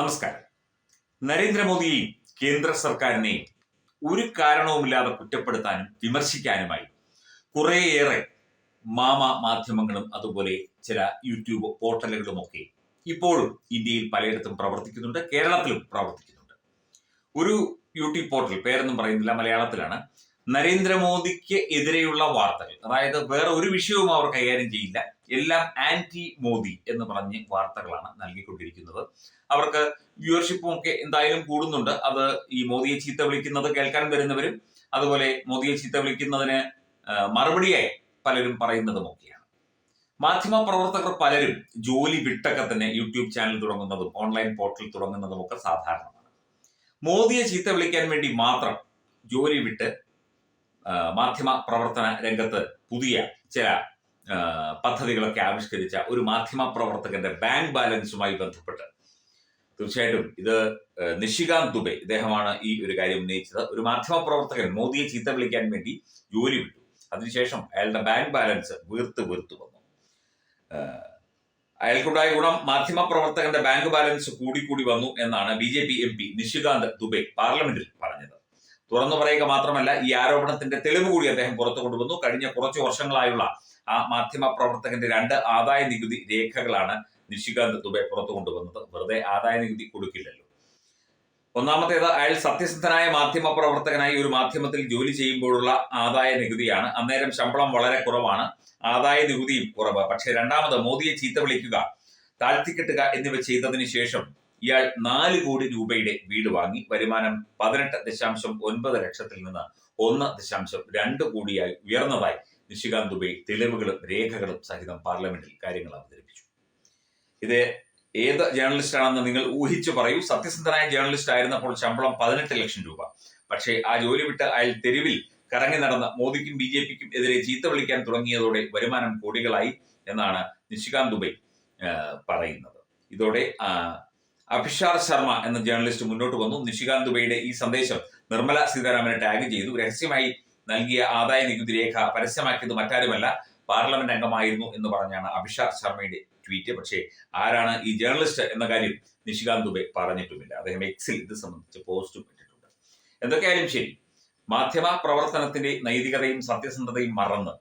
നമസ്കാരം. നരേന്ദ്രമോദിയെയും കേന്ദ്ര സർക്കാരിനെയും ഒരു കാരണവുമില്ലാതെ കുറ്റപ്പെടുത്താനും വിമർശിക്കാനുമായി കുറേയേറെ മാമ മാധ്യമങ്ങളും അതുപോലെ ചില യൂട്യൂബ് പോർട്ടലുകളുമൊക്കെ ഇപ്പോഴും ഇന്ത്യയിൽ പലയിടത്തും പ്രവർത്തിക്കുന്നുണ്ട് കേരളത്തിലും പ്രവർത്തിക്കുന്നുണ്ട്. ഒരു യൂട്യൂബ് പോർട്ടൽ പേരൊന്നും പറയുന്നില്ല മലയാളത്തിലാണ്. നരേന്ദ്രമോദിക്ക് എതിരെയുള്ള വാർത്തകൾ അതായത് വേറെ ഒരു വിഷയവും അവർ കൈകാര്യം ചെയ്യില്ല. എല്ലാം ആന്റി മോദി എന്ന് പറഞ്ഞ് വാർത്തകളാണ് നൽകിക്കൊണ്ടിരിക്കുന്നത്. അവർക്ക് വ്യൂവർഷിപ്പും ഒക്കെ എന്തായാലും കൂടുന്നുണ്ട്. അത് ഈ മോദിയെ ചീത്ത വിളിക്കുന്നത് കേൾക്കാൻ വരുന്നവരും അതുപോലെ മോദിയെ ചീത്ത വിളിക്കുന്നതിന് മറുപടിയായി പലരും പറയുന്നതും ഒക്കെയാണ് മാധ്യമ പ്രവർത്തകർ പലരും ജോലി വിട്ടൊക്കെ തന്നെ യൂട്യൂബ് ചാനൽ തുടങ്ങുന്നതും ഓൺലൈൻ പോർട്ടൽ തുടങ്ങുന്നതും ഒക്കെ സാധാരണമാണ്. മോദിയെ ചീത്ത വിളിക്കാൻ വേണ്ടി മാത്രം ജോലി വിട്ട് മാധ്യമ പ്രവർത്തന രംഗത്ത് പുതിയ ചില പദ്ധതികളൊക്കെ ആവിഷ്കരിച്ച ഒരു മാധ്യമ പ്രവർത്തകന്റെ ബാങ്ക് ബാലൻസുമായി ബന്ധപ്പെട്ട് തീർച്ചയായിട്ടും ഇത് നിഷികാന്ത് ദുബെ ഇദ്ദേഹമാണ് ഈ ഒരു കാര്യം ഉന്നയിച്ചത്. ഒരു മാധ്യമപ്രവർത്തകൻ മോദിയെ ചീത്ത വിളിക്കാൻ വേണ്ടി ജോലി വിട്ടു. അതിനുശേഷം അയാളുടെ ബാങ്ക് ബാലൻസ് വീർത്ത് വീർത്തു വന്നു. അയാൾക്കുണ്ടായ ഗുണം മാധ്യമ പ്രവർത്തകന്റെ ബാങ്ക് ബാലൻസ് കൂടിക്കൂടി വന്നു എന്നാണ് B J P M P Nishikant Dubey പാർലമെന്റിൽ പറഞ്ഞത്. തുറന്നു പറയുക മാത്രമല്ല ഈ ആരോപണത്തിന്റെ തെളിവ് കൂടി അദ്ദേഹം പുറത്തു കൊണ്ടുവന്നു. കഴിഞ്ഞ കുറച്ച് വർഷങ്ങളായുള്ള ആ മാധ്യമ പ്രവർത്തകന്റെ രണ്ട് ആദായ നികുതി രേഖകളാണ് നിഷികാന്ത് ദുബെ പുറത്തു കൊണ്ടുവന്നത്. വെറുതെ ആദായ നികുതി കൊടുക്കില്ലല്ലോ. ഒന്നാമത്തേത് അയാൾ സത്യസന്ധനായ മാധ്യമ പ്രവർത്തകനായി ഒരു മാധ്യമത്തിൽ ജോലി ചെയ്യുമ്പോഴുള്ള ആദായ നികുതിയാണ് അന്നേരം ശമ്പളം വളരെ കുറവാണ്. ആദായ നികുതിയും കുറവ്. പക്ഷേ രണ്ടാമത് മോദിയെ ചീത്ത വിളിക്കുക താഴ്ത്തിക്കെട്ടുക എന്നിവ ചെയ്തതിന് ശേഷം ഇയാൾ നാല് കോടി രൂപയുടെ വീട് വാങ്ങി. വരുമാനം പതിനെട്ട് ദശാംശം ഒൻപത് ലക്ഷത്തിൽ നിന്ന് ഒന്ന് ദശാംശം രണ്ട് കോടിയായി ഉയർന്നതായി നിഷികാന്ത് ദുബെ തെളിവുകളും രേഖകളും സഹിതം പാർലമെന്റിൽ കാര്യങ്ങൾ അവതരിപ്പിച്ചു. ഇത് ഏത് ജേർണലിസ്റ്റ് ആണെന്ന് നിങ്ങൾ ഊഹിച്ചു പറയൂ. സത്യസന്ധനായ ജേർണലിസ്റ്റ് ആയിരുന്നപ്പോൾ ശമ്പളം പതിനെട്ട് ലക്ഷം രൂപ. പക്ഷേ ആ ജോലി വിട്ട് അയാൾ തെരുവിൽ കറങ്ങി നടന്ന് മോദിക്കും ബി ജെ പിക്കും എതിരെ ചീത്ത വിളിക്കാൻ തുടങ്ങിയതോടെ വരുമാനം കോടികളായി എന്നാണ് നിഷികാന്ത് ദുബൈ പറയുന്നത്. ഇതോടെ അഭിഷാർ ശർമ്മ എന്ന ജേർണലിസ്റ്റ് മുന്നോട്ട് വന്നു. നിഷികാന്ത് ദുബൈയുടെ ഈ സന്ദേശം നിർമ്മല സീതാരാമനെ ടാഗ് ചെയ്തു. രഹസ്യമായി നൽകിയ ആദായ നികുതി രേഖ പരസ്യമാക്കിയത് മറ്റാരുമല്ല പാർലമെന്റ് അംഗമായിരുന്നു എന്ന് പറഞ്ഞാണ് അഭിഷാർ ശർമ്മയുടെ ട്വീറ്റ് പക്ഷേ ആരാണ് ഈ ജേർണലിസ്റ്റ് എന്ന കാര്യം നിഷികാന്ത് ദുബെ പറഞ്ഞിട്ടുമില്ല. അദ്ദേഹം എക്സിൽ ഇത് സംബന്ധിച്ച് പോസ്റ്റും ഇട്ടിട്ടുണ്ട്. എന്തൊക്കെയായാലും ശരി മാധ്യമ പ്രവർത്തനത്തിന്റെ നൈതികതയും സത്യസന്ധതയും മറന്ന്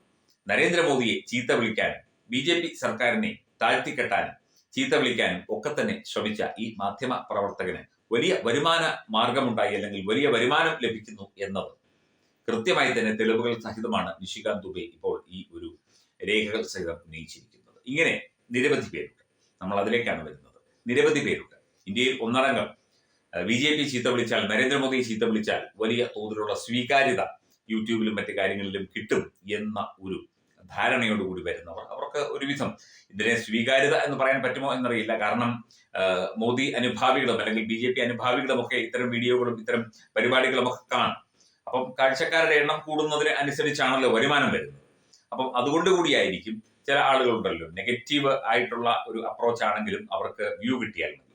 നരേന്ദ്രമോദിയെ ചീത്ത വിളിക്കാനും ബി ജെ പി സർക്കാരിനെ താഴ്ത്തിക്കെട്ടാനും ചീത്ത വിളിക്കാനും ഒക്കെ തന്നെ ശ്രമിച്ച ഈ മാധ്യമ പ്രവർത്തകന് വലിയ വരുമാന മാർഗമുണ്ടായി അല്ലെങ്കിൽ വലിയ വരുമാനം ലഭിക്കുന്നു എന്നത് കൃത്യമായി തന്നെ തെളിവുകൾ സഹിതമാണ് നിഷികാന്ത് ദുബെ ഇപ്പോൾ ഈ ഒരു രേഖകൾ സഹിതം ഉന്നയിച്ചിരിക്കുന്നത്. ഇങ്ങനെ നിരവധി പേരുണ്ട്. നമ്മൾ അതിലേക്കാണ് വരുന്നത്. നിരവധി പേരുണ്ട്. ഇന്ത്യയിൽ ഒന്നടങ്കം ബി ജെ പി ചീത്ത വിളിച്ചാൽ നരേന്ദ്രമോദി ചീത്ത വിളിച്ചാൽ വലിയ തോതിലുള്ള സ്വീകാര്യത യൂട്യൂബിലും മറ്റു കാര്യങ്ങളിലും കിട്ടും എന്ന ഒരു ധാരണയോടുകൂടി വരുന്നവർ. അവർക്ക് ഒരുവിധം ഇതിനെ സ്വീകാര്യത എന്ന് പറയാൻ പറ്റുമോ എന്നറിയില്ല. കാരണം മോദി അനുഭാവികളും അല്ലെങ്കിൽ ബി ജെ പി അനുഭാവികളും ഒക്കെ ഇത്തരം വീഡിയോകളും ഇത്തരം പരിപാടികളും ഒക്കെ കാണും. അപ്പം കാഴ്ചക്കാരുടെ എണ്ണം കൂടുന്നതിന് അനുസരിച്ചാണല്ലോ വരുമാനം വരുന്നത്. അപ്പം അതുകൊണ്ട് കൂടിയായിരിക്കും ചില ആളുകളുണ്ടല്ലോ. നെഗറ്റീവ് ആയിട്ടുള്ള ഒരു അപ്രോച്ച് ആണെങ്കിലും അവർക്ക് വ്യൂ കിട്ടിയാൽ മതി.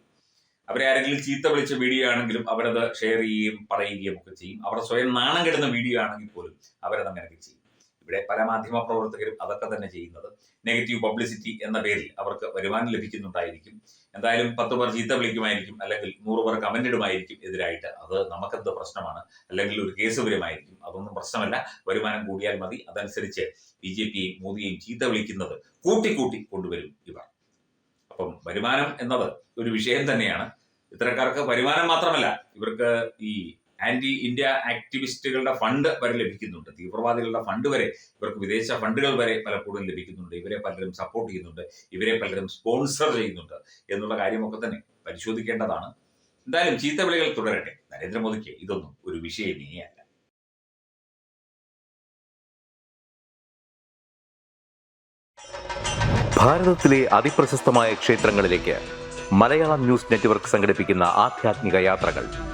അവരെ ആരെങ്കിലും ചീത്ത വിളിച്ച വീഡിയോ ആണെങ്കിലും അവരത് ഷെയർ ചെയ്യുകയും പറയുകയും ഒക്കെ ചെയ്യും. അവർ സ്വയം നാണം കെടുന്ന വീഡിയോ ആണെങ്കിൽ പോലും അവരത് അങ്ങനെയൊക്കെ ചെയ്യും. ഇവിടെ പല മാധ്യമ പ്രവർത്തകരും അതൊക്കെ തന്നെ ചെയ്യുന്നത്. നെഗറ്റീവ് പബ്ലിസിറ്റി എന്ന പേരിൽ അവർക്ക് വരുമാനം ലഭിക്കുന്നുണ്ടായിരിക്കും. എന്തായാലും പത്ത് പേർ ചീത്ത വിളിക്കുമായിരിക്കും അല്ലെങ്കിൽ നൂറ് പേർ കമന്റ് ഇടുമായിരിക്കും എതിരായിട്ട്. അത് നമുക്കെന്ത് പ്രശ്നമാണ്? അല്ലെങ്കിൽ ഒരു കേസ് വരുമായിരിക്കും അതൊന്നും പ്രശ്നമല്ല. വരുമാനം കൂടിയാൽ മതി. അതനുസരിച്ച് ബി ജെ പിയെയും മോദിയെയും ചീത്ത വിളിക്കുന്നത് കൂട്ടിക്കൂട്ടി കൊണ്ടുവരും ഇവർ. അപ്പം വരുമാനം എന്നത് ഒരു വിഷയം തന്നെയാണ്. ഇത്തരക്കാർക്ക് വരുമാനം മാത്രമല്ല ഇവർക്ക് ഈ ആന്റി ഇന്ത്യ ആക്ടിവിസ്റ്റുകളുടെ ഫണ്ട് വരെ ലഭിക്കുന്നുണ്ട്. തീവ്രവാദികളുടെ ഫണ്ട് വരെ ഇവർക്ക് വിദേശ ഫണ്ടുകൾ വരെ പലപ്പോഴും ലഭിക്കുന്നുണ്ട്. ഇവരെ പലരും സപ്പോർട്ട് ചെയ്യുന്നുണ്ട്. ഇവരെ പലരും സ്പോൺസർ ചെയ്യുന്നുണ്ട് എന്നുള്ള കാര്യമൊക്കെ തന്നെ പരിശോധിക്കേണ്ടതാണ്. എന്തായാലും ചീത്ത വിളികൾ തുടരട്ടെ. നരേന്ദ്രമോദിക്ക് ഇതൊന്നും ഒരു വിഷയമേ അല്ല. ഭാരതത്തിലെ അതിപ്രശസ്തമായ ക്ഷേത്രങ്ങളിലേക്ക് മലയാളം ന്യൂസ് നെറ്റ്വർക്ക് സംഘടിപ്പിക്കുന്ന ആധ്യാത്മിക യാത്രകൾ.